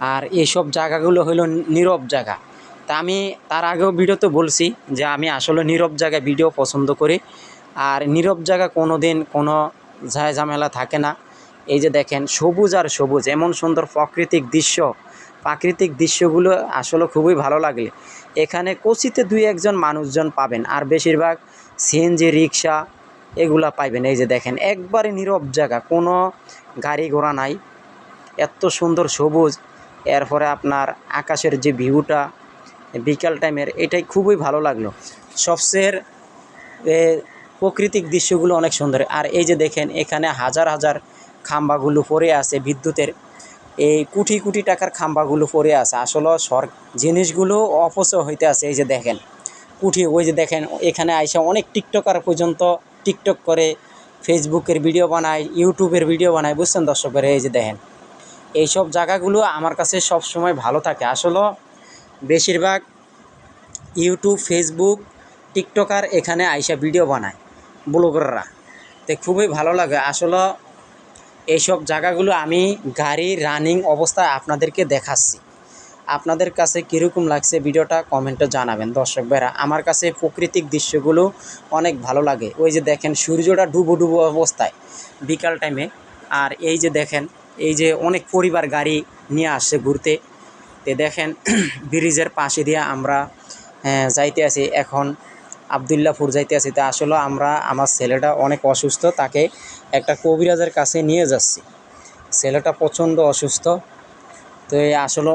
আর এইসব জায়গাগুলো হলো নীরব জায়গা। তা আমি তার আগেও ভিডিওতে বলছি যে আমি আসলে নীরব জায়গায় ভিডিও পছন্দ করি। আর নীরব জায়গা কোনো দিন কোনো ঝামেলা থাকে না। এই যে দেখেন, সবুজ আর সবুজ, এমন সুন্দর প্রাকৃতিক দৃশ্য। প্রাকৃতিক দৃশ্যগুলো আসলে খুবই ভালো লাগলে। এখানে কোচিতে দুই একজন মানুষজন পাবেন আর বেশিরভাগ সিএনজি রিক্সা এগুলা পাইবেন। এই যে দেখেন, একবারে নীরব জায়গা, কোনো গাড়ি ঘোড়া নাই। এত সুন্দর সবুজ। এরপরে আপনার আকাশের যে ভিউটা বিকাল টাইমের, এটাই খুবই ভালো লাগল। সবচেয়ে প্রকৃতিক দৃশ্যগুলো অনেক সুন্দর। আর এই যে দেখেন, এখানে হাজার হাজার খাম্বাগুলো পড়ে আছে বিদ্যুতের। এই কোটি কোটি টাকার খাম্বাগুলো পড়ে আছে। আসলে সর, জিনিসগুলো অপচয় হইতে আছে। এই যে দেখেন কুঠি ওই যে দেখেন, এখানে আইসা অনেক টিকটকার পর্যন্ত টিকটক করে, ফেসবুকের ভিডিও বানায়, ইউটিউবের ভিডিও বানায়। বুঝছেন দর্শকের? এই যে দেখেন এইসব জায়গাগুলো আমার কাছে সব সময় ভালো থাকে। আসলে বেশিরভাগ ইউটিউব, ফেসবুক টিকটকার এখানে আইসা ভিডিও বানায় ব্লগাররা। তো খুবই ভালো লাগে। আসলে এইসব জায়গাগুলো আমি গাড়ি, রানিং অবস্থায় আপনাদেরকে দেখাচ্ছি। আপনাদের কাছে কীরকম লাগছে ভিডিওটা কমেন্টে জানাবেন। দর্শক ভাইরা, আমার কাছে প্রাকৃতিক দৃশ্যগুলো অনেক ভালো লাগে। ওই যে দেখেন সূর্যটা ডুবো ডুবো অবস্থায় বিকাল টাইমে আর এই যে দেখেন এই যে অনেক পরিবার গাড়ি নিয়ে আসছে ঘুরতে, তে দেখেন ব্রিজের পাশে দিয়ে আমরা যাইতে আছি। এখন আবদুল্লাপুর যাইতে আছি। তা আসলে আমরা, আমার ছেলেটা অনেক অসুস্থ, তাকে একটা কবিরাজের কাছে নিয়ে যাচ্ছি। ছেলেটা প্রচণ্ড অসুস্থ। তো আসলে